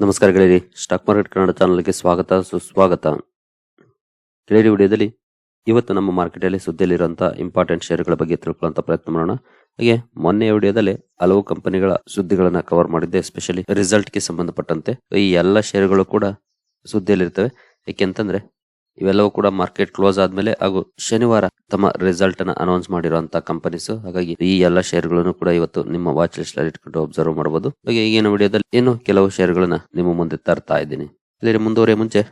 ನಮಸ್ಕಾರ ಗೆಳೆಯರಿ. Stock market Kannada ಚಾನಲ್ಗೆ ಸ್ವಾಗತ, ಸುಸ್ವಾಗತ. ಗೆಳೆಯರಿ, ವಿಡಿಯೋದಲ್ಲಿ ಇವತ್ತು ನಮ್ಮ ಮಾರ್ಕೆಟಲ್ಲಿ ಸುದ್ದಿಯಲ್ಲಿರುವಂತಹ ಇಂಪಾರ್ಟೆಂಟ್ ಶೇರ್ಗಳ ಬಗ್ಗೆ ತಿಳ್ಕೊಳ್ಳುವಂತ ಪ್ರಯತ್ನ ಮಾಡೋಣ. ಹಾಗೆ ಮೊನ್ನೆ ವಿಡಿಯೋದಲ್ಲಿ ಹಲವು ಕಂಪನಿಗಳ ಸುದ್ದಿಗಳನ್ನ ಕವರ್ ಮಾಡಿದ್ದೆ. ಎಸ್ಪೆಷಲಿ ರಿಸಲ್ಟ್ಗೆ ಸಂಬಂಧಪಟ್ಟಂತೆ ಈ ಎಲ್ಲ ಶೇರ್ಗಳು ಕೂಡ ಸುದ್ದಿಯಲ್ಲಿರ್ತವೆ. ಯಾಕೆಂತಂದ್ರೆ ಇವೆಲ್ಲವೂ ಕೂಡ ಮಾರ್ಕೆಟ್ ಕ್ಲೋಸ್ ಆದ್ಮೇಲೆ ಹಾಗೂ ಶನಿವಾರ ತಮ್ಮ ರಿಸಲ್ಟ್ ಅನ್ನ ಅನೌನ್ಸ್ ಮಾಡಿರುವಂತಹ ಕಂಪನೀಸ್ ಹಾಗಾಗಿ ಈ ಎಲ್ಲ ಷೇರುಗಳನ್ನು ಕೂಡ ಇವತ್ತು ನಿಮ್ಮ ವಾಚ್ ಲಿಸ್ಟ್ ಅಲ್ಲಿ ಇಟ್ಕೊಂಡು ಅಬ್ಸರ್ವ್ ಮಾಡಬಹುದು ಹಾಗೆ ಈಗಿನ ವಿಡಿಯೋದಲ್ಲಿ ಇನ್ನು ಕೆಲವು ಷೇರುಗಳನ್ನ ನಿಮ್ಮ ಮುಂದೆ ತರ್ತಾ ಇದ್ದೀನಿ. ಇಲ್ಲಿ ಮುಂದುವರಿಯ ಮುಂಚೆ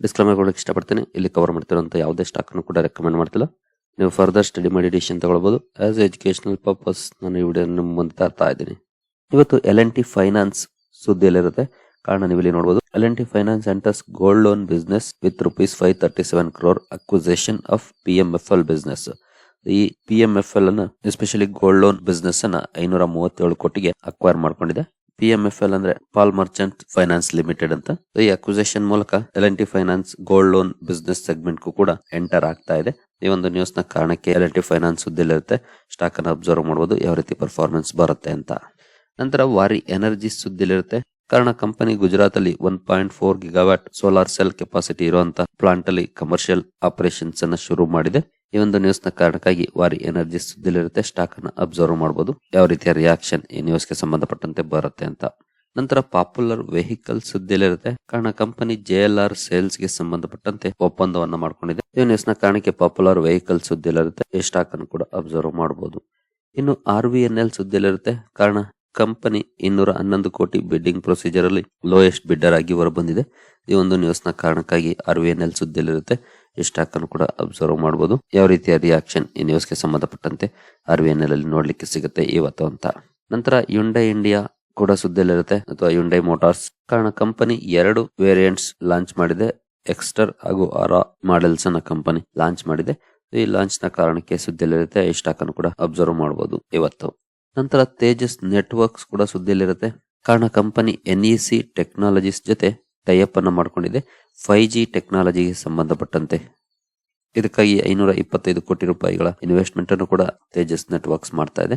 ಡಿಸ್ಕ್ಲೈಮರ್ ಕೊಡಕ್ಕೆ ಇಷ್ಟಪಡ್ತೀನಿ. ಇಲ್ಲಿ ಕವರ್ ಮಾಡ್ತಿರುವಂತಹ ಯಾವುದೇ ಸ್ಟಾಕ್ ಅನ್ನು ಕೂಡ ರೆಕಮೆಂಡ್ ಮಾಡ್ತಿಲ್ಲ. ನೀವು ಫರ್ದರ್ ಸ್ಟಡಿ ಮಾಡಿ ಡಿಸಿಷನ್ ತಗೊಳ್ಬಹುದು ಆಸ್ ಎಜುಕೇಶನಲ್ ಪರ್ಪಸ್ ನಾನು ಈ ವಿಡಿಯೋ ನಿಮ್ಮ ಮುಂದೆ ತರ್ತಾ ಇದ್ದೀನಿ. ಇವತ್ತು ಎಲ್ ಎನ್ ಟಿ ಫೈನಾನ್ಸ್ ಸುದ್ದಿಯಲ್ಲಿರುತ್ತೆ. ಕಾರಣ ನೀವು ಇಲ್ಲಿ ನೋಡಬಹುದು L N T finance enters gold loan business with rupees five thirty seven crore acquisition of P M F L business ಈ ಪಿ ಎಂ ಎಫ್ ಎಲ್ ಅನ್ನ ಎಸ್ಪೆಷಲಿ ಗೋಲ್ಡ್ ಲೋನ್ ಬಿಸ್ನೆಸ್ ಅನ್ನ ಐನೂರ ಮೂವತ್ತೇಳು ಕೋಟಿಗೆ ಅಕ್ವೈರ್ ಮಾಡ್ಕೊಂಡಿದೆ. ಪಿ ಎಂ ಎಫ್ ಎಲ್ ಅಂದ್ರೆ Pal Merchant finance limited ಅಂತ. ಈ ಅಕ್ವಿಸೇಷನ್ ಮೂಲಕ L N T finance gold loan business segment ಕೂಡ ಎಂಟರ್ ಆಗ್ತಾ ಇದೆ. ಈ ಒಂದು ನ್ಯೂಸ್ನ ಕಾರಣಕ್ಕೆ ಎಲ್ ಎನ್ ಟಿ ಫೈನಾನ್ಸ್ ಸುದ್ದಿಲಿರುತ್ತೆ ಸ್ಟಾಕ್ ಅನ್ನ ಅಬ್ಸರ್ವ್ ಮಾಡಬಹುದು ಯಾವ ರೀತಿ ಪರ್ಫಾರ್ಮೆನ್ಸ್ ಬರುತ್ತೆ ಅಂತ. ನಂತರ ವಾರಿ ಎನರ್ಜಿ ಸುದ್ದಿಲಿರುತ್ತೆ ಕಾರಣ ಕಂಪನಿ ಗುಜರಾತ್ ಅಲ್ಲಿ one point four gigawatt solar cell capacity ಇರುವಂತಹ ಪ್ಲಾಂಟ್ ಅಲ್ಲಿ ಕಮರ್ಷಿಯಲ್ ಆಪರೇಷನ್ಸ್ ಅನ್ನ ಶುರು ಮಾಡಿದೆ. ಈ ಒಂದು ನ್ಯೂಸ್ನ ಕಾರಣಕ್ಕಾಗಿ ವಾರಿ ಎನರ್ಜಿ ಸುದ್ದಿಲಿರುತ್ತೆ ಸ್ಟಾಕ್ ಅನ್ನ ಅಬ್ಸರ್ವ್ ಮಾಡಬಹುದು ಯಾವ ರೀತಿಯ ರಿಯಾಕ್ಷನ್ ಈ ನ್ಯೂಸ್ಗೆ ಸಂಬಂಧಪಟ್ಟಂತೆ ಬರುತ್ತೆ ಅಂತ. ನಂತರ ಪಾಪ್ಯುಲರ್ ವೆಹಿಕಲ್ ಸುದ್ದಿಲಿರುತ್ತೆ. ಕಾರಣ ಕಂಪನಿ ಜೆ ಎಲ್ ಆರ್ ಸೇಲ್ಸ್ಗೆ ಸಂಬಂಧಪಟ್ಟಂತೆ ಒಪ್ಪಂದವನ್ನ ಮಾಡಿಕೊಂಡಿದೆ. ಈ ನ್ಯೂಸ್ನ ಕಾರಣಕ್ಕೆ ಪಾಪ್ಯುಲರ್ ವೆಹಿಕಲ್ ಸುದ್ದಿಲಿರುತ್ತೆ, ಈ ಸ್ಟಾಕ್ ಅನ್ನು ಕೂಡ ಅಬ್ಸರ್ವ್ ಮಾಡಬಹುದು ಇನ್ನು ಆರ್ ವಿ ಎನ್ ಎಲ್ ಸುದ್ದಿಲಿರುತ್ತೆ. ಕಾರಣ ಕಂಪನಿ ಇನ್ನೂರ ಹನ್ನೊಂದು ಕೋಟಿ ಬಿಡ್ಡಿಂಗ್ ಪ್ರೊಸೀಜರ್ ಅಲ್ಲಿ ಲೋಯೆಸ್ಟ್ ಬಿಡ್ಡರ್ ಆಗಿ ಹೊರಬಂದಿದೆ. ಈ ಒಂದು ನ್ಯೂಸ್ನ ಕಾರಣಕ್ಕಾಗಿ ಆರ್ ವಿ ಎನ್ ಎಲ್ ಸುದ್ದಿಯಲ್ಲಿರುತ್ತೆ. ಈ ಸ್ಟಾಕ್ ಅನ್ನು ಕೂಡ ಅಬ್ಸರ್ವ್ ಮಾಡಬಹುದು ಯಾವ ರೀತಿಯ ರಿಯಾಕ್ಷನ್ ಈ ನ್ಯೂಸ್ಗೆ ಸಂಬಂಧಪಟ್ಟಂತೆ ಆರ್ ವಿ ಎನ್ ಎಲ್ ಅಲ್ಲಿ ನೋಡ್ಲಿಕ್ಕೆ ಸಿಗುತ್ತೆ ಇವತ್ತು ಅಂತ. ನಂತರ ಯುಂಡೈ ಇಂಡಿಯಾ ಕೂಡ ಸುದ್ದಿಯಲ್ಲಿರುತ್ತೆ. ಅಥವಾ ಯುಂಡೈ ಮೋಟಾರ್ಸ್ ಕಾರಣ ಕಂಪನಿ ಎರಡು ವೇರಿಯಂಟ್ಸ್ ಲಾಂಚ್ ಮಾಡಿದೆ. ಎಕ್ಸ್ಟರ್ ಹಾಗೂ ಆರಾ ಮಾಡೆಲ್ಸ್ ಅನ್ನ ಕಂಪನಿ ಲಾಂಚ್ ಮಾಡಿದೆ. ಈ ಲಾಂಚ್ನ ಕಾರಣಕ್ಕೆ ಸುದ್ದಿಯಲ್ಲಿರುತ್ತೆ. ಈ ಸ್ಟಾಕ್ ಕೂಡ ಅಬ್ಸರ್ವ್ ಮಾಡಬಹುದು ಇವತ್ತು ನಂತರ ತೇಜಸ್ ನೆಟ್ವರ್ಕ್ಸ್ ಕೂಡ ಸುದ್ದಿಯಲ್ಲಿರುತ್ತೆ. ಕಾರಣ ಕಂಪನಿ ಸಿ ಟೆಕ್ನಾಲಜೀಸ್ ಜೊತೆ ಟೈಅಪ್ ಅನ್ನು ಮಾಡಿಕೊಂಡಿದೆ. ಫೈವ್ ಜಿ ಟೆಕ್ನಾಲಜಿಗೆ ಸಂಬಂಧಪಟ್ಟಂತೆ. ಇದಕ್ಕಾಗಿ ಐನೂರ ಇಪ್ಪತ್ತೈದು ಕೋಟಿ ರೂಪಾಯಿಗಳ ಇನ್ವೆಸ್ಟ್ಮೆಂಟ್ ಅನ್ನು ಕೂಡ ತೇಜಸ್ ನೆಟ್ವರ್ಕ್ಸ್ ಮಾಡ್ತಾ ಇದೆ.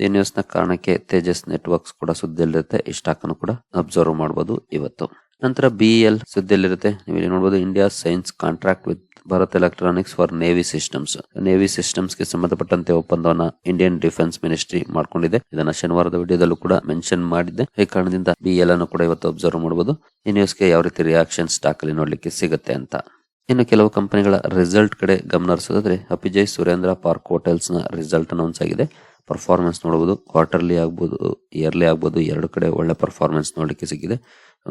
ಈ ನ್ಯೂಸ್ನ ಕಾರಣಕ್ಕೆ ತೇಜಸ್ ನೆಟ್ವರ್ಕ್ಸ್ ಕೂಡ ಸುದ್ದಿಯಲ್ಲಿರುತ್ತೆ. ಈ ಕೂಡ ಅಬ್ಸರ್ವ್ ಮಾಡಬಹುದು ಇವತ್ತು. ನಂತರ ಬಿಎಲ್ ಸುದ್ದಿಯಲ್ಲಿರುತ್ತೆ. ನೀವು ಇಲ್ಲಿ ನೋಡಬಹುದು India signs contract with Bharat electronics for navy systems navy ಸಿಸ್ಟಮ್ಸ್ಗೆ ಸಂಬಂಧಪಟ್ಟಂತೆ ಒಪ್ಪಂದವನ್ನ ಇಂಡಿಯನ್ ಡಿಫೆನ್ಸ್ ಮಿನಿಸ್ಟ್ರಿ ಮಾಡ್ಕೊಂಡಿದೆ. ಇದನ್ನ ಶನಿವಾರದ ವಿಡಿಯೋದಲ್ಲೂ ಕೂಡ ಮೆನ್ಷನ್ ಮಾಡಿದ್ದೆ. ಈ ಕಾರಣದಿಂದ ಬಿಎಲ್ ಅನ್ನು ಕೂಡ ಇವತ್ತು ಅಬ್ಸರ್ವ್ ಮಾಡಬಹುದು ಈ ನ್ಯೂಸ್ಗೆ ಯಾವ ರೀತಿ ರಿಯಾಕ್ಷನ್ ಸ್ಟಾಕ್ ಅಲ್ಲಿ ನೋಡ್ಲಿಕ್ಕೆ ಸಿಗುತ್ತೆ ಅಂತ. ಇನ್ನು ಕೆಲವು ಕಂಪನಿಗಳ ರಿಸಲ್ಟ್ ಕಡೆ ಗಮನ ಹರಿಸೋದಾದ್ರೆ ಅಪಿಜಯ್ ಸುರೇಂದ್ರ ಪಾರ್ಕ್ ಹೋಟೆಲ್ಸ್ನ ರಿಸಲ್ಟ್ ಅನೌನ್ಸ್ ಆಗಿದೆ. ಪರ್ಫಾರ್ಮೆನ್ಸ್ ನೋಡಬಹುದು ಕ್ವಾರ್ಟರ್ಲಿ ಆಗ್ಬೋದು ಇಯರ್ಲಿ ಆಗ್ಬೋದು, ಎರಡು ಕಡೆ ಒಳ್ಳೆ ಪರ್ಫಾರ್ಮೆನ್ಸ್ ನೋಡಲಿಕ್ಕೆ ಸಿಕ್ಕಿದೆ.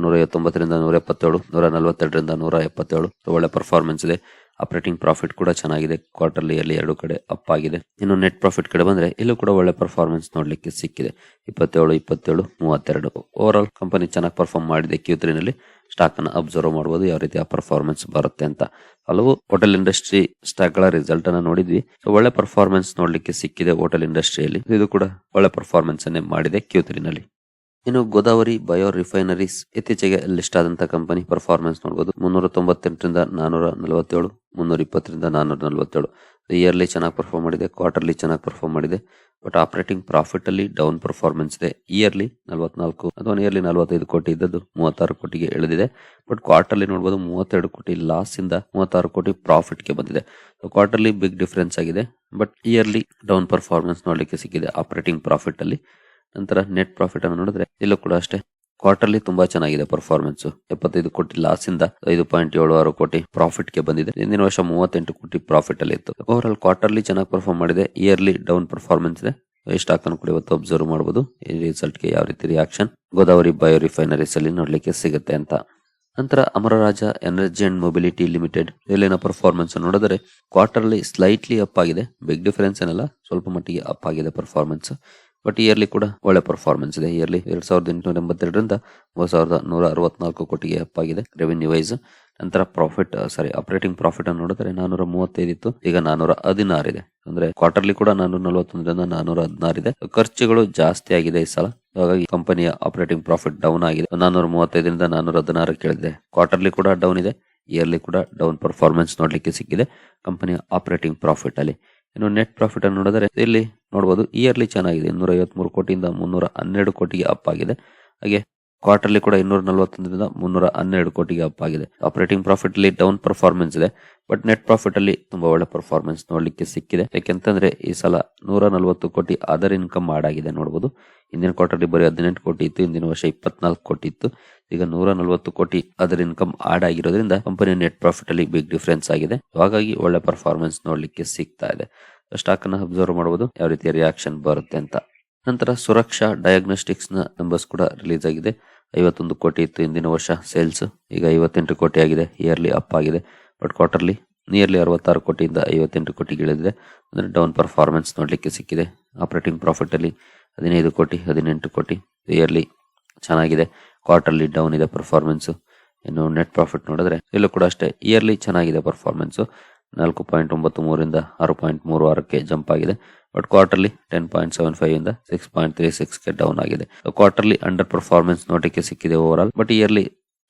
ನೂರ ಐವತ್ತೊಂಬತ್ತರಿಂದ ನೂರ ಎಪ್ಪತ್ತೇಳು, ನೂರ ನಲವತ್ತೆರಡರಿಂದ ನೂರ ಎಪ್ಪತ್ತೇಳು, ಒಳ್ಳೆ ಪರ್ಫಾರ್ಮೆನ್ಸ್ ಇದೆ. ಆಪರೇಟಿಂಗ್ ಪ್ರಾಫಿಟ್ ಕೂಡ ಚೆನ್ನಾಗಿದೆ. ಕ್ವಾರ್ಟರ್ಲಿ ಅಲ್ಲಿ ಎರಡು ಕಡೆ ಅಪ್ ಆಗಿದೆ. ಇನ್ನು ನೆಟ್ ಪ್ರಾಫಿಟ್ ಕಡೆ ಬಂದ್ರೆ ಇಲ್ಲೂ ಕೂಡ ಒಳ್ಳೆ ಪರ್ಫಾರ್ಮೆನ್ಸ್ ನೋಡ್ಲಿಕ್ಕೆ ಸಿಕ್ಕಿದೆ. ಇಪ್ಪತ್ತೇಳು ಇಪ್ಪತ್ತೇಳು, ಮೂವತ್ತೆರಡು. ಓವರ್ ಆಲ್ ಕಂಪನಿ ಚೆನ್ನಾಗಿ ಪರ್ಫಾರ್ಮ್ ಮಾಡಿದೆ. ಕ್ಯೂ ತ್ರೀನಲ್ಲಿ ಸ್ಟಾಕ್ ಅನ್ನು ಅಬ್ಸರ್ವ್ ಮಾಡಬಹುದು ಯಾವ ರೀತಿಯ ಪರ್ಫಾರ್ಮೆನ್ಸ್ ಬರುತ್ತೆ ಅಂತ. ಹಲವು ಹೋಟೆಲ್ ಇಂಡಸ್ಟ್ರಿ ಸ್ಟಾಕ್ಗಳ ರಿಸಲ್ಟ್ ಅನ್ನ ನೋಡಿದ್ವಿ. ಒಳ್ಳೆ ಪರ್ಫಾರ್ಮೆನ್ಸ್ ನೋಡ್ಲಿಕ್ಕೆ ಸಿಕ್ಕಿದೆ ಹೋಟೆಲ್ ಇಂಡಸ್ಟ್ರಿಯಲ್ಲಿ ಇದು ಕೂಡ ಒಳ್ಳೆ ಪರ್ಫಾರ್ಮೆನ್ಸ್ ಅನ್ನೇ ಮಾಡಿದೆ ಕ್ಯೂ ತ್ರೀನಲ್ಲಿ ಇನ್ನು ಗೋದಾವರಿ ಬಯೋ ರಿಫೈನರೀಸ್ ಇತ್ತೀಚೆಗೆ ಲಿಸ್ಟ್ ಆದಂತಹ ಕಂಪನಿ ಪರ್ಫಾರ್ಮೆನ್ಸ್ ನೋಡಬಹುದು ಮುನ್ನೂರ ತೊಂಬತ್ತೆಂಟರಿಂದ ನಾನೂರ ನಲವತ್ತೇಳು ಮುನ್ನೂರ ಇಪ್ಪತ್ತರಿಂದ ನಾನ್ನೂರ ನಲವತ್ತೇಳು ಇಯರ್ಲಿ ಚೆನ್ನಾಗಿ ಪರ್ಫಾರ್ಮ್ ಮಾಡಿದೆ ಕ್ವಾರ್ಟರ್ಲಿ ಚೆನ್ನಾಗಿ ಪರ್ಫಾರ್ಮ್ ಮಾಡಿದೆ ಬಟ್ ಆಪರೇಟಿಂಗ್ ಪ್ರಾಫಿಟ್ ಅಲ್ಲಿ ಡೌನ್ ಪರ್ಫಾರ್ಮೆನ್ಸ್ ಇದೆ. ಇಯರ್ಲಿ ನಲವತ್ನಾಲ್ಕು, ಅಥವಾ ಇಯರ್ಲಿ ನಲವತ್ತೈದು ಕೋಟಿ ಇದ್ದದ್ದು ಮೂವತ್ತಾರು ಕೋಟಿಗೆ ಇಳಿದಿದೆ ಬಟ್ ಕ್ವಾರ್ಟರ್ಲಿ ನೋಡಬಹುದು ಮೂವತ್ತೆರಡು ಕೋಟಿ ಲಾಸ್ ಇಂದ ಮೂವತ್ತಾರು ಕೋಟಿ ಪ್ರಾಫಿಟ್ಗೆ ಬಂದಿದೆ. ಕ್ವಾರ್ಟರ್ಲಿ ಬಿಗ್ ಡಿಫರೆನ್ಸ್ ಆಗಿದೆ ಬಟ್ ಇಯರ್ಲಿ ಡೌನ್ ಪರ್ಫಾರ್ಮೆನ್ಸ್ ನೋಡಲಿಕ್ಕೆ ಸಿಕ್ಕಿದೆ ಆಪರೇಟಿಂಗ್ ಪ್ರಾಫಿಟ್ ಅಲ್ಲಿ. ನಂತರ ನೆಟ್ ಪ್ರಾಫಿಟ್ ಅನ್ನು ನೋಡಿದ್ರೆ, ಇಲ್ಲೂ ಕೂಡ ಅಷ್ಟೇ. ಕ್ವಾರ್ಟರ್ಲಿ ತುಂಬಾ ಚೆನ್ನಾಗಿದೆ ಪರ್ಫಾರ್ಮೆನ್ಸ್. ಎಪ್ಪತ್ತೈದು ಕೋಟಿ ಲಾಸ್ ಇಂದ ಐದು ಪಾಯಿಂಟ್ ಏಳು ಆರು ಕೋಟಿ ಪ್ರಾಫಿಟ್ಗೆ ಬಂದಿದೆ. ಹಿಂದಿನ ವರ್ಷ ಮೂವತ್ತೆಂಟು ಕೋಟಿ ಪ್ರಾಫಿಟ್ ಅಲ್ಲಿ ಇತ್ತು. ಓವರ್ ಆಲ್ ಕ್ವಾರ್ಟರ್ಲಿ ಚೆನ್ನಾಗಿ ಪರ್ಫಾರ್ಮ್ ಮಾಡಿದೆ. ಇಯರ್ಲಿ ಡೌನ್ ಪರ್ಫಾರ್ಮೆನ್ಸ್ ಇದೆ. ಸ್ಟಾಕ್ ಅನ್ನು ಕೂಡ ಇವತ್ತು ಅಬ್ಸರ್ವ್ ಮಾಡಬಹುದು ಈ ರಿಸಲ್ಟ್ಗೆ ಯಾವ ರೀತಿ ರಿಯಾಕ್ಷನ್ ಗೋದಾವರಿ ಬಯೋ ರಿಫೈನರೀಸ್ ಅಲ್ಲಿ ನೋಡ್ಲಿಕ್ಕೆ ಸಿಗುತ್ತೆ ಅಂತ. ನಂತರ Amara Raja energy and mobility limited ಇಲ್ಲಿನ ಪರ್ಫಾರ್ಮೆನ್ಸ್ ನೋಡಿದರೆ, ಕ್ವಾರ್ಟರ್ಲಿ ಸ್ಲೈಟ್ಲಿ ಅಪ್ ಆಗಿದೆ. ಬಿಗ್ ಡಿಫರೆನ್ಸ್ ಏನಲ್ಲ, ಸ್ವಲ್ಪ ಮಟ್ಟಿಗೆ ಅಪ್ ಆಗಿದೆ ಪರ್ಫಾರ್ಮೆನ್ಸ್ ಬಟ್ ಇಯರ್ಲಿ ಕೂಡ ಒಳ್ಳೆ ಪರ್ಫಾರ್ಮೆನ್ಸ್ ಇದೆ. ಇಯರ್ಲಿ ಎರಡ್ ಸಾವಿರದ ಎಂಟುನೂರ ಎಂಬತ್ತೆರಡರಿಂದ ಮೂರು ಸಾವಿರದ ನೂರ ಅರವತ್ನಾಲ್ಕು ಕೋಟಿಗೆ ಅಪ್ ಆಗಿದೆ ರೆವೆನ್ಯೂ ವೈಸ್ ನಂತರ ಪ್ರಾಫಿಟ್ ಸಾರಿ ಆಪರೇಟಿಂಗ್ ಪ್ರಾಫಿಟ್ ಅನ್ನು ನೋಡಿದ್ರೆ ನಾನೂರ ಮೂವತ್ತೈದು ಇತ್ತು. ಈಗ ನಾನೂರ ಹದಿನಾರು ಇದೆ. ಅಂದ್ರೆ ಕ್ವಾರ್ಟರ್ಲಿ ಕೂಡ ನಾನೂರ ನಲವತ್ತೊಂದರಿಂದ ನಾನೂರ ಹದಿನಾರಿದೆ ಖರ್ಚುಗಳು ಜಾಸ್ತಿ ಆಗಿದೆ ಈ ಸಲ. ಹಾಗಾಗಿ ಕಂಪನಿಯ ಆಪರೇಟಿಂಗ್ ಪ್ರಾಫಿಟ್ ಡೌನ್ ಆಗಿದೆ. ನಾನೂರ ಮೂವತ್ತೈದರಿಂದ ನಾನೂರ ಹದಿನಾರು ಕೇಳಿದೆ ಕ್ವಾರ್ಟರ್ಲಿ ಕೂಡ ಡೌನ್ ಇದೆ. ಇಯರ್ಲಿ ಕೂಡ ಡೌನ್ ಪರ್ಫಾರ್ಮೆನ್ಸ್ ನೋಡ್ಲಿಕ್ಕೆ ಸಿಕ್ಕಿದೆ. ಕಂಪನಿಯ ಆಪರೇಟಿಂಗ್ ಪ್ರಾಫಿಟ್ ಅಲ್ಲಿ ಇನ್ನು ನೆಟ್ ಪ್ರಾಫಿಟ್ ಅನ್ನು ನೋಡಿದರೆ ಇಲ್ಲಿ ನೋಡಬಹುದು ಇಯರ್ಲಿ ಚೆನ್ನಾಗಿದೆ. ಇನ್ನೂರ ಐವತ್ಮೂರು ಕೋಟಿಯಿಂದ ಮುನ್ನೂರ ಹನ್ನೆರಡು ಕೋಟಿಗೆ ಅಪ್ ಆಗಿದೆ. ಹಾಗೆ ಕ್ವಾರ್ಟರ್ಲಿ ಕೂಡ ಇನ್ನೂರ ನಲವತ್ತೊಂದರಿಂದ ಮುನ್ನೂರ ಹನ್ನೆರಡು ಕೋಟಿಗೆ ಅಪ್ ಆಗಿದೆ. ಆಪರೇಟಿಂಗ್ ಪ್ರಾಫಿಟ್ ಅಲ್ಲಿ ಡೌನ್ ಪರ್ಫಾರ್ಮೆನ್ಸ್ ಇದೆ ಬಟ್ ನೆಟ್ ಪ್ರಾಫಿಟ್ ಅಲ್ಲಿ ತುಂಬಾ ಒಳ್ಳೆ ಪರ್ಫಾರ್ಮೆನ್ಸ್ ನೋಡಲಿಕ್ಕೆ ಸಿಕ್ಕಿದೆ. ಯಾಕೆಂತಂದ್ರೆ ಈ ಸಲ ನೂರ ನಲವತ್ತು ಕೋಟಿ ಅದರ್ ಇನ್ಕಮ್ ಆಡ್ ಆಗಿದೆ ನೋಡಬಹುದು ಹಿಂದಿನ ಕ್ವಾರ್ಟರ್ಲಿ ಬರೀ ಹದಿನೆಂಟು ಕೋಟಿ ಇತ್ತು ಹಿಂದಿನ ವರ್ಷ ಇಪ್ಪತ್ನಾಲ್ಕು ಕೋಟಿ ಇತ್ತು. ಈಗ ನೂರ ನಲವತ್ತು ಕೋಟಿ ಅದರ್ ಇನ್ಕಮ್ ಆಡ್ ಆಗಿರೋದ್ರಿಂದ ಕಂಪನಿ ನೆಟ್ ಪ್ರಾಫಿಟ್ ಅಲ್ಲಿ ಬಿಗ್ ಡಿಫ್ರೆನ್ಸ್ ಆಗಿದೆ. ಹಾಗಾಗಿ ಒಳ್ಳೆ ಪರ್ಫಾರ್ಮೆನ್ಸ್ ನೋಡಲಿಕ್ಕೆ ಸಿಗ್ತಾ ಇದೆ. ಸ್ಟಾಕ್ ಅನ್ನ ಅಬ್ಸರ್ವ್ ಮಾಡಬಹುದು ಯಾವ ರೀತಿಯ ರಿಯಾಕ್ಷನ್ ಬರುತ್ತೆ ಅಂತ. ನಂತರ ಸುರಕ್ಷಾ ಡಯಾಗ್ನೋಸ್ಟಿಕ್ಸ್ ನಂಬರ್ಸ್ ಕೂಡ ರಿಲೀಸ್ ಆಗಿದೆ. ಐವತ್ತೊಂದು ಕೋಟಿ ಇತ್ತು ಹಿಂದಿನ ವರ್ಷ ಸೇಲ್ಸ್ ಈಗ ಐವತ್ತೆಂಟು ಕೋಟಿ ಆಗಿದೆ ಇಯರ್ಲಿ ಅಪ್ ಆಗಿದೆ. ಬಟ್ ಕ್ವಾರ್ಟರ್ಲಿ ನಿಯರ್ಲಿ ಅರವತ್ತಾರು ಕೋಟಿಯಿಂದ ಐವತ್ತೆಂಟು ಕೋಟಿ ಇಳಿದಿದೆ. ಅಂದ್ರೆ ಡೌನ್ ಪರ್ಫಾರ್ಮೆನ್ಸ್ ನೋಡಲಿಕ್ಕೆ ಸಿಕ್ಕಿದೆ. ಆಪರೇಟಿಂಗ್ ಪ್ರಾಫಿಟ್ ಅಲ್ಲಿ ಹದಿನೈದು ಕೋಟಿ, ಹದಿನೆಂಟು ಕೋಟಿ ಇಯರ್ಲಿ ಚೆನ್ನಾಗಿದೆ. ಕ್ವಾರ್ಟರ್ಲಿ ಡೌನ್ ಇದೆ ಪರ್ಫಾರ್ಮೆನ್ಸು ಇನ್ನು ನೆಟ್ ಪ್ರಾಫಿಟ್ ನೋಡಿದ್ರೆ ಇಲ್ಲೂ ಕೂಡ ಅಷ್ಟೇ ಇಯರ್ಲಿ ಚೆನ್ನಾಗಿದೆ ಪರ್ಫಾರ್ಮೆನ್ಸು ನಾಲ್ಕು ಪಾಯಿಂಟ್ ಒಂಬತ್ತು ಮೂರಿಂದ ಆರು ಪಾಯಿಂಟ್ ಮೂರು ಆರಕ್ಕೆ ಜಂಪ್ ಆಗಿದೆ. But quarterly ten point seven five ಇಂದ ಸಿಕ್ಸ್ ಪಾಯಿಂಟ್ ತ್ರೀ ಸಿಕ್ಸ್ಗೆ ಡೌನ್ ಆಗಿದೆ. ಕ್ವಾರ್ಟರ್ಲಿ ಅಂಡರ್ ಪರ್ಫಾರ್ಮೆನ್ಸ್ ನೋಟಕ್ಕೆ ಸಿಕ್ಕಿದೆ ಓವರ್ ಆಲ್ ಬಟ್ ಇಯರ್ಲಿ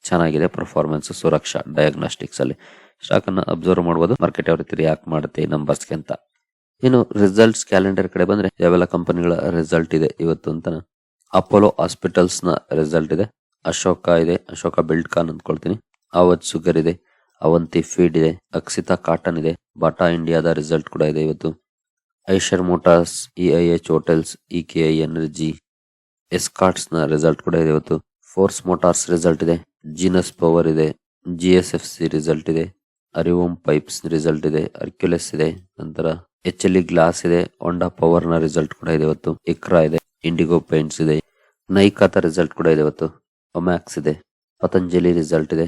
ಚೆನ್ನಾಗಿದೆ ಪರ್ಫಾರ್ಮೆನ್ಸ್ ಸುರಕ್ಷಾ ಡಯಾಗ್ನೋಸ್ಟಿಕ್ಸ್ ಅಲ್ಲಿ. ಸ್ಟಾಕ್ ಅನ್ನ ಅಬ್ಸರ್ವ್ ಮಾಡಬಹುದು ಮಾರ್ಕೆಟ್ ಯಾವ ರೀತಿ ರಿಯಾಕ್ಟ್ ಮಾಡುತ್ತೆ ನಂಬರ್ಸ್ಗೆ ಅಂತ ಇನ್ನು ರಿಸಲ್ಟ್ಸ್ ಕ್ಯಾಲೆಂಡರ್ ಕಡೆ ಬಂದ್ರೆ ಯಾವೆಲ್ಲ ಕಂಪನಿಗಳ ರಿಸಲ್ಟ್ ಇದೆ ಇವತ್ತು ಅಂತ ಅಪೋಲೋ ಹಾಸ್ಪಿಟಲ್ಸ್ನ ರಿಸಲ್ಟ್ ಇದೆ. ಅಶೋಕ ಇದೆ, ಅಶೋಕ ಬಿಲ್ಡ್ ಕಾನ್ ಅಂದ್ಕೊಳ್ತೀನಿ. ಅವತ್ ಶುಗರ್ ಇದೆ ಅವಂತಿ ಫೀಡ್ ಇದೆ ಅಕ್ಷಿತಾ ಕಾಟನ್ ಇದೆ ಬಾಟಾ ಇಂಡಿಯಾದ ರಿಸಲ್ಟ್ ಕೂಡ ಇದೆ ಇವತ್ತು. Eicher Motors E I H Hotels, E K I Energy ಎಸ್ಕಾಟ್ಸ್ನ result ಕೂಡ ಇದೆ ಇವತ್ತು. ಫೋರ್ಸ್ ಮೋಟಾರ್ಸ್ ರಿಸಲ್ಟ್ ಇದೆ, ಜೀನಸ್ ಪವರ್ ಇದೆ, G S F C result ಇದೆ, ಅರಿವೋಮ್ ಪೈಪ್ಸ್ ರಿಸಲ್ಟ್ ಇದೆ, ಅರ್ಕ್ಯುಲೆಸ್ ಇದೆ, ನಂತರ ಎಚ್ ಎಲ್ ಗ್ಲಾಸ್ ಇದೆ, ಹೊಂಡಾ ಪವರ್ನ ರಿಸಲ್ಟ್ ಕೂಡ ಇದೆ ಇವತ್ತು. ಇಕ್ರಾ ಇದೆ, ಇಂಡಿಗೋ ಪೇಂಟ್ಸ್ ಇದೆ, ನೈಕಾತ ರಿಸಲ್ಟ್ ಕೂಡ ಇದೆ ಇವತ್ತು. ಒಮ್ಯಾಕ್ಸ್ ಇದೆ, ಪತಂಜಲಿ ರಿಸಲ್ಟ್ ಇದೆ,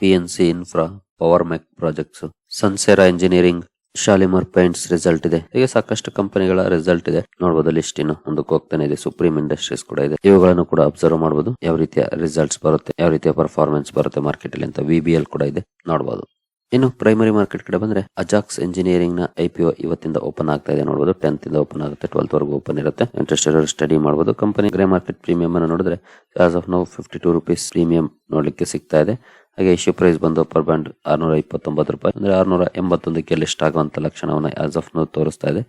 P N C Infra, Power Mech Projects, Sansera Engineering Shalimar Paints result ಇದೆ. ಹೀಗೆ ಸಾಕಷ್ಟು ಕಂಪನಿಗಳ ರಿಸಲ್ಟ್ ಇದೆ. ನೋಡಬಹುದು ಲಿಸ್ಟ್ ಇನ್ನು ಮುಂದಕ್ಕೆ ಹೋಗ್ತಾನೆ ಇದೆ. ಸುಪ್ರೀಂ ಇಂಡಸ್ಟ್ರೀಸ್ ಕೂಡ ಇದೆ. ಇವುಗಳನ್ನು ಕೂಡ ಅಬ್ಸರ್ವ್ ಮಾಡಬಹುದು ಯಾವ ರೀತಿಯ ರಿಸಲ್ಟ್ಸ್ ಬರುತ್ತೆ, ಯಾವ ರೀತಿಯ ಪರ್ಫಾರ್ಮೆನ್ಸ್ ಬರುತ್ತೆ ಮಾರ್ಕೆಟ್ ಅಲ್ಲಿ ಅಂತ. ವಿ ಕೂಡ ಇದೆ. ನೋಡಬಹುದು ಇನ್ನು ಪ್ರೈಮರಿ ಮಾರ್ಕೆಟ್ ಕಡೆ ಬಂದ್ರೆ ಅಜಾಕ್ಸ್ ಇಂಜಿನಿಯರಿಂಗ್ನ ಐಪಿಒ ಇವತ್ತಿಂದ ಓಪನ್ ಆಗ್ತಾ ಇದೆ. ನೋಡಬಹುದು ಟೆಂತ್ ಇಂದ ಓಪನ್ ಆಗುತ್ತೆ ಟ್ವೆಲ್ತ್ ವರೆಗೂ ಓಪನ್ ಇರುತ್ತೆ. ಇಂಟ್ರೆಸ್ಟ್ ಸ್ಟಡಿ ಮಾಡಬಹುದು ಕಂಪನಿ ಗ್ರೇ ಮಾರ್ಕೆಟ್ ಪ್ರೀಮಿಯಂ ಅನ್ನು ನೋಡಿದ್ರೆ as of now fifty two rupees premium ನೋಡ್ಲಿಕ್ಕೆ ಸಿಗ್ತಾ ಇದೆ. ಹಾಗೆ ಇಶ್ಯೂ ಪ್ರೈಸ್ ಬಂದು ಪರ್ ಬ್ಯಾಂಡ್ ಆರ್ನೂರ ಇಪ್ಪತ್ತೊಂಬತ್ತು ರೂಪಾಯಿ. ಅಂದ್ರೆ ಆರ್ನೂರ ಎಂಬತ್ತೊಂದಕ್ಕೆ ಲಿಸ್ಟ್ ಆಗುವಂತ ಲಕ್ಷಣವನ್ನು ಆಸ್ ಆಫ್ ನೋ ತೋರಿಸ್ತಾ ಇದೆ.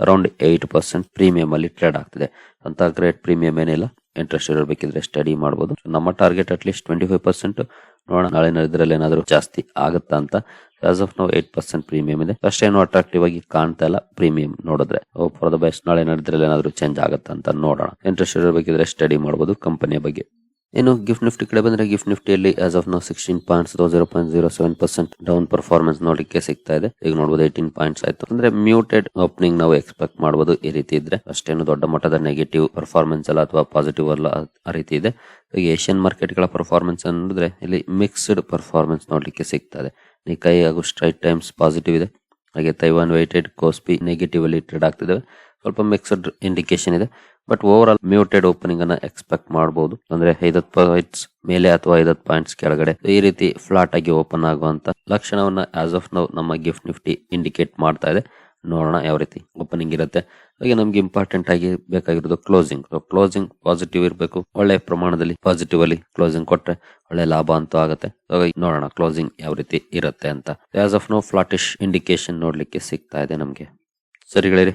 ಅರೌಂಡ್ ಏಟ್ ಪರ್ಸೆಂಟ್ ಪ್ರೀಮಿಯಂ ಅಲ್ಲಿ ಟ್ರೇಡ್ ಆಗ್ತಿದೆ. ಅಂತ ಗ್ರೇಟ್ ಪ್ರೀಮಿಯಂ ಏನಿಲ್ಲ. ಇಂಟ್ರೆಸ್ಟ್ ಇರಬೇಕಿದ್ರೆ ಸ್ಟಡಿ ಮಾಡಬಹುದು ನಮ್ಮ target at least twenty five percent ನೋಡೋಣ. ನಾಳೆ ಇದರಲ್ಲಿ ಏನಾದರೂ ಜಾಸ್ತಿ ಆಗುತ್ತಾ ಅಂತ. As of now eight percent premium ಇದೆ. ಅಷ್ಟೇನು ಅಟ್ರಾಕ್ಟಿವ್ ಆಗಿ ಕಾಣ್ತಾ ಇಲ್ಲ ಪ್ರೀಮಿಯಂ ನೋಡಿದ್ರೆ. ಫಾರ್ ದ ಬೆಸ್ಟ್ ನಾಳೆ ನಡೆದ್ರಲ್ಲಿ ಏನಾದರೂ ಚೇಂಜ್ ಆಗುತ್ತಾ ಅಂತ ನೋಡೋಣ. ಇಂಟ್ರೆಸ್ಟ್ ಇರಬೇಕಿದ್ರೆ ಸ್ಟಡಿ ಮಾಡಬಹುದು ಕಂಪನಿಯ ಬಗ್ಗೆ. ಇನ್ನು ಗಿಫ್ಟ್ ನಿಫ್ಟಿ ಕಡೆ ಬಂದ್ರೆ gift ನಿಫ್ಟಿಯಲ್ಲಿ as of now sixteen points zero point zero seven percent down performance ನೋಡಲಿಕ್ಕೆ ಸಿಗ್ತಾ ಇದೆ. ಈಗ ನೋಡಬಹುದು ಏಯ್ಟೀನ್ ಪಾಯಿಂಟ್ಸ್ ಆಯ್ತು. ಅಂದ್ರೆ ಮ್ಯೂಟೆಡ್ ಓಪನಿಂಗ್ ನಾವು ಎಕ್ಸ್ಪೆಕ್ಟ್ ಮಾಡಬಹುದು ಈ ರೀತಿ ಇದ್ರೆ. ಅಷ್ಟೇನು ದೊಡ್ಡ ಮಟ್ಟದ ನೆಗೆಟಿವ್ ಪರ್ಫಾರ್ಮೆನ್ಸ್ ಅಲ್ಲ ಅಥವಾ ಪಾಸಿಟಿವ್ ಅಲ್ಲ ಆ ರೀತಿ ಇದೆ. ಏಷ್ಯನ್ ಮಾರ್ಕೆಟ್ಗಳ ಪರ್ಫಾರ್ಮೆನ್ಸ್ ನೋಡಿದ್ರೆ ಇಲ್ಲಿ ಮಿಕ್ಸ್ಡ್ ಪರ್ಫಾರ್ಮೆನ್ಸ್ ನೋಡಲಿಕ್ಕೆ ಸಿಗ್ತಾ ಇದೆ. ನಿಕೈ ಹಾಗೂ ಸ್ಟ್ರೈಟ್ ಟೈಮ್ಸ್ ಪಾಸಿಟಿವ್ ಇದೆ. ಹಾಗೆ ತೈವಾನ್ ವೈಟೆಡ್ ಕೋಸ್ಪಿ ನೆಗೆಟಿವ್ ಅಲ್ಲಿ ಟ್ರೇಡ್ ಆಗ್ತಿದ್ದಾವೆ. ಸ್ವಲ್ಪ ಮಿಕ್ಸ್ಡ್ ಇಂಡಿಕೇಶನ್ ಇದೆ. But over all muted opening ಅನ್ನ ಎಕ್ಸ್ಪೆಕ್ಟ್ ಮಾಡಬಹುದು ಅಂದ್ರೆ ಐದತ್ ಪಾಯಿಂಟ್ಸ್ ಮೇಲೆ ಅಥವಾ ಐದತ್ ಪಾಯಿಂಟ್ಸ್ ಕೆಳಗಡೆ ಈ ರೀತಿ ಫ್ಲಾಟ್ ಆಗಿ ಓಪನ್ ಆಗುವಂತ ಲಕ್ಷಣವನ್ನ ಆಸ್ ಆಫ್ ನೌ ನಮ್ಮ ಗಿಫ್ಟ್ ನಿಫ್ಟಿ ಇಂಡಿಕೇಟ್ ಮಾಡ್ತಾ ಇದೆ. ನೋಡೋಣ ಯಾವ ರೀತಿ ಓಪನಿಂಗ್ ಇರುತ್ತೆ. ಹಾಗೆ ನಮ್ಗೆ ಇಂಪಾರ್ಟೆಂಟ್ ಆಗಿ ಬೇಕಾಗಿರೋದು ಕ್ಲೋಸಿಂಗ್ ಕ್ಲೋಸಿಂಗ್ ಪಾಸಿಟಿವ್ ಇರಬೇಕು. ಒಳ್ಳೆ ಪ್ರಮಾಣದಲ್ಲಿ ಪಾಸಿಟಿವ್ ಅಲ್ಲಿ ಕ್ಲೋಸಿಂಗ್ ಕೊಟ್ರೆ ಒಳ್ಳೆ ಲಾಭ ಅಂತೂ ಆಗುತ್ತೆ. ನೋಡೋಣ ಕ್ಲೋಸಿಂಗ್ ಯಾವ ರೀತಿ ಇರುತ್ತೆ ಅಂತ. As of now flattish indication ನೋಡ್ಲಿಕ್ಕೆ ಸಿಗ್ತಾ ಇದೆ ನಮ್ಗೆ. ಸರಿಗಳಿರಿ